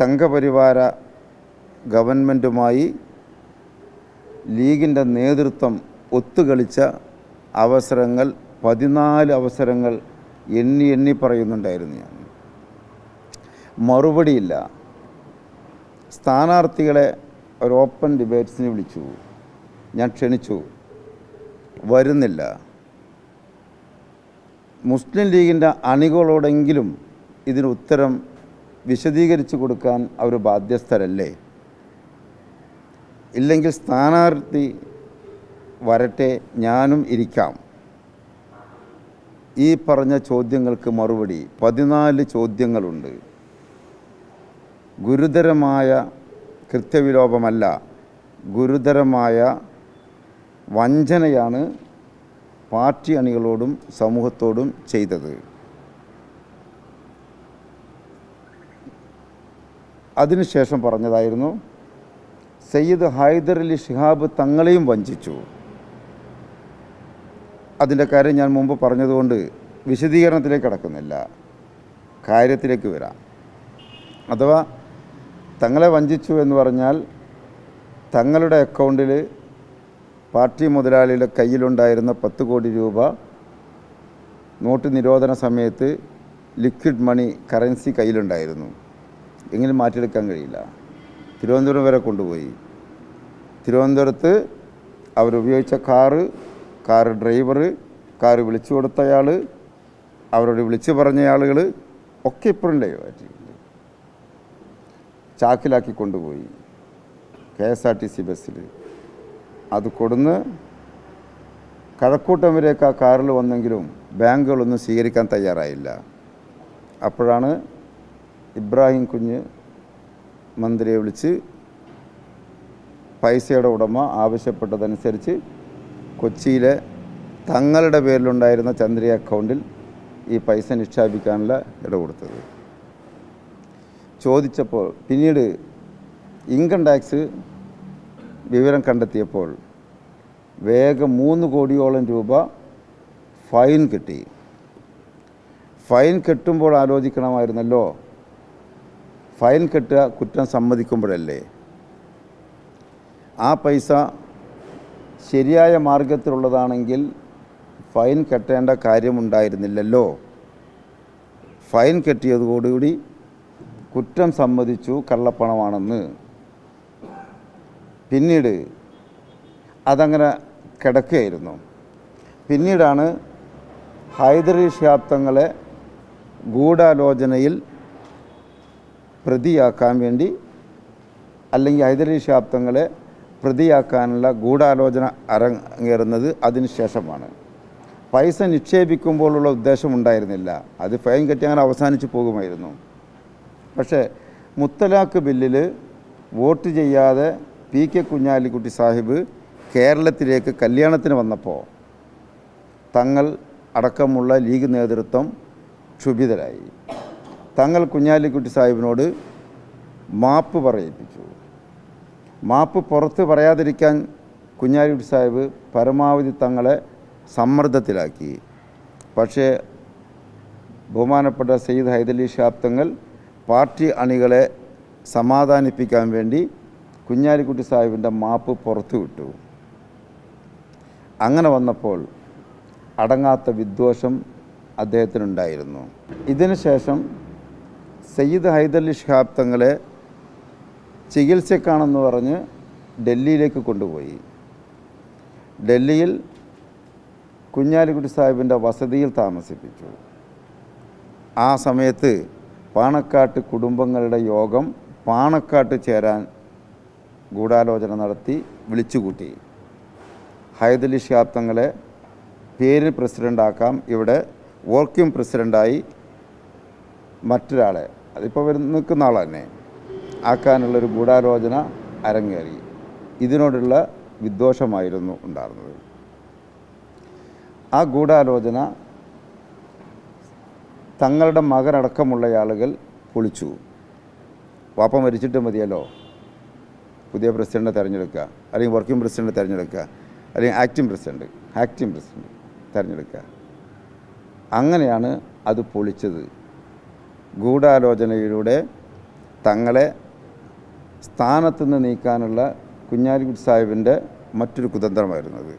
സംഘപരിവാര ഗവൺമെന്റുമായി ലീഗിന്റെ നേതൃത്വം ഒത്തുകളിച്ച അവസരങ്ങൾ പതിനാല് അവസരങ്ങൾ എണ്ണി എണ്ണി പറയുന്നുണ്ടായിരുന്നു ഞാൻ. മറുപടിയില്ല. സ്ഥാനാർത്ഥികളെ ഒരു ഓപ്പൺ ഡിബേറ്റ്സിന് വിളിച്ചു. ഞാൻ ക്ഷണിച്ചു. വരുന്നില്ല. മുസ്ലിം ലീഗിന്റെ അണികളോടെങ്കിലും ഇതിന് ഉത്തരം വിശദീകരിച്ചു കൊടുക്കാൻ അവർ ബാധ്യസ്ഥരല്ലേ? ഇല്ലെങ്കിൽ സ്ഥാനാർത്ഥി വരട്ടെ ഞാനും ഇരിക്കാം. ഈ പറഞ്ഞ ചോദ്യങ്ങൾക്ക് മറുപടി പതിനാല് ചോദ്യങ്ങളുണ്ട്. ഗുരുതരമായ കൃത്യവിലോപമല്ല ഗുരുതരമായ വഞ്ചനയാണ് പാർട്ടി അണികളോടും സമൂഹത്തോടും ചെയ്തത്. അതിനുശേഷം പറഞ്ഞതായിരുന്നു സയ്യിദ് ഹൈദർ അലി ഷിഹാബ് തങ്ങളെയും വഞ്ചിച്ചു. അതിന്റെ കാര്യം ഞാൻ മുമ്പ് പറഞ്ഞതുകൊണ്ട് വിശദീകരണത്തിലേക്ക് കടക്കുന്നില്ല. കാര്യത്തിലേക്ക് വരാം. അഥവാ തങ്ങളെ വഞ്ചിച്ചു എന്ന് പറഞ്ഞാൽ തങ്ങളുടെ അക്കൗണ്ടിൽ പാർട്ടി മുതലാളിയുടെ കയ്യിലുണ്ടായിരുന്ന പത്ത് കോടി രൂപ നോട്ട് നിരോധന സമയത്ത് ലിക്വിഡ് മണി കറൻസി കയ്യിലുണ്ടായിരുന്നു. എങ്കിലും മാറ്റിയെടുക്കാൻ കഴിയില്ല. തിരുവനന്തപുരം വരെ കൊണ്ടുപോയി. തിരുവനന്തപുരത്ത് അവരുപയോഗിച്ച കാറ് കാറ് ഡ്രൈവർ കാറ് വിളിച്ചു കൊടുത്തയാൾ അവരോട് വിളിച്ചു പറഞ്ഞ ആളുകൾ ഒക്കെ ഇപ്പോഴും ലൈവായിട്ടുണ്ട് ചാക്കിലാക്കി കൊണ്ടുപോയി K S R T C ബസ്സിൽ അത് കൊടുന്ന് കഴക്കൂട്ടം വരെയൊക്കെ ആ കാറിൽ വന്നെങ്കിലും ബാങ്കുകളൊന്നും സ്വീകരിക്കാൻ തയ്യാറായില്ല. അപ്പോഴാണ് ഇബ്രാഹിം കുഞ്ഞ് മന്ത്രിയെ വിളിച്ച് പൈസയുടെ ഉടമ ആവശ്യപ്പെട്ടതനുസരിച്ച് കൊച്ചിയിലെ തങ്ങളുടെ പേരിലുണ്ടായിരുന്ന ചന്ദ്രിയ അക്കൗണ്ടിൽ ഈ പൈസ നിക്ഷേപിക്കാനുള്ള ഇട കൊടുത്തത് ചോദിച്ചപ്പോൾ പിന്നീട് ഇൻകം ടാക്സ് വിവരം കണ്ടെത്തിയപ്പോൾ വേഗം മൂന്ന് കോടിയോളം രൂപ ഫൈൻ കിട്ടി. ഫൈൻ കെട്ടുമ്പോൾ ആലോചിക്കണമായിരുന്നല്ലോ ഫൈൻ കെട്ടുക കുറ്റം സമ്മതിക്കുമ്പോഴല്ലേ? ആ പൈസ ശരിയായ മാർഗത്തിലുള്ളതാണെങ്കിൽ ഫൈൻ കെട്ടേണ്ട കാര്യമുണ്ടായിരുന്നില്ലല്ലോ. ഫൈൻ കെട്ടിയതോടുകൂടി കുറ്റം സമ്മതിച്ചു കള്ളപ്പണമാണെന്ന്. പിന്നീട് അതങ്ങനെ കിടക്കുകയായിരുന്നു. പിന്നീടാണ് ഹൈദരി ഷിഹാബ് തങ്ങളെ ഗൂഢാലോചനയിൽ പ്രതിയാക്കാൻ വേണ്ടി അല്ലെങ്കിൽ ഹൈദരലി ശാബ്ദങ്ങളെ പ്രതിയാക്കാനുള്ള ഗൂഢാലോചന അരങ്ങേറുന്നത് അതിന് ശേഷമാണ്. പൈസ നിക്ഷേപിക്കുമ്പോഴുള്ള ഉദ്ദേശം ഉണ്ടായിരുന്നില്ല. അത് ഫൈൻ കെട്ടി അങ്ങനെ അവസാനിച്ച് പോകുമായിരുന്നു. പക്ഷേ മുത്തലാഖ് ബില്ലിൽ വോട്ട് ചെയ്യാതെ പി കെ കുഞ്ഞാലിക്കുട്ടി സാഹിബ് കേരളത്തിലേക്ക് കല്യാണത്തിന് വന്നപ്പോൾ തങ്ങൾ അടക്കമുള്ള ലീഗ് നേതൃത്വം ക്ഷുഭിതരായി. തങ്ങൾ കുഞ്ഞാലിക്കുട്ടി സാഹിബിനോട് മാപ്പ് പറയിപ്പിച്ചു. മാപ്പ് പുറത്ത് പറയാതിരിക്കാൻ കുഞ്ഞാലിക്കുട്ടി സാഹിബ് പരമാവധി തങ്ങളെ സമ്മർദ്ദത്തിലാക്കി. പക്ഷേ ബഹുമാനപ്പെട്ട സയ്യിദ് ഹൈദലി ഷാബ് തങ്ങൾ പാർട്ടി അണികളെ സമാധാനിപ്പിക്കാൻ വേണ്ടി കുഞ്ഞാലിക്കുട്ടി സാഹിബിന്റെ മാപ്പ് പുറത്തു വിട്ടു. അങ്ങനെ വന്നപ്പോൾ അടങ്ങാത്ത വിദ്വേഷം അദ്ദേഹത്തിനുണ്ടായിരുന്നു. ഇതിന് ശേഷം സയ്യിദ് ഹൈദലി ഷിഹാബ് തങ്ങളെ ചികിത്സക്കാണെന്ന് പറഞ്ഞ് ഡൽഹിയിലേക്ക് കൊണ്ടുപോയി. ഡൽഹിയിൽ കുഞ്ഞാലിക്കുട്ടി സാഹിബിന്റെ വസതിയിൽ താമസിപ്പിച്ചു. ആ സമയത്ത് പാണക്കാട്ട് കുടുംബങ്ങളുടെ യോഗം പാണക്കാട്ട് ചേരാൻ ഗൂഢാലോചന നടത്തി വിളിച്ചുകൂട്ടി. ഹൈദലി ഷിഹാബ് തങ്ങളെ പേരിൽ പ്രസിഡന്റാക്കാം ഇവിടെ വർക്കിംഗ് പ്രസിഡന്റായി മറ്റൊരാളെ അതിപ്പോൾ വരുന്ന നിൽക്കുന്ന ആൾ തന്നെ ആക്കാനുള്ളൊരു ഗൂഢാലോചന അരങ്ങേറി. ഇതിനോടുള്ള വിദ്വേഷമായിരുന്നു ഉണ്ടായിരുന്നത്. ആ ഗൂഢാലോചന തങ്ങളുടെ മകനടക്കമുള്ള ആളുകൾ പൊളിച്ചു. വാപ്പ മരിച്ചിട്ട് മതിയല്ലോ. പുതിയ പ്രസിഡന്റിനെ തിരഞ്ഞെടുക്കുക. അല്ലെങ്കിൽ വർക്കിംഗ് പ്രസിഡന്റ് തിരഞ്ഞെടുക്കുക. അല്ലെങ്കിൽ ആക്ടിംഗ് പ്രസിഡന്റ് ആക്ടിംഗ് പ്രസിഡന്റ് തിരഞ്ഞെടുക്കുക. അങ്ങനെയാണ് അത് പൊളിച്ചത്. ഗൂഢാലോചനയിലൂടെ തങ്ങളെ സ്ഥാനത്തുനിന്ന് നീക്കാനുള്ള കുഞ്ഞാലിക്കുട്ടി സാഹിബിന്റെ മറ്റൊരു കുതന്ത്രമായിരുന്നു അത്.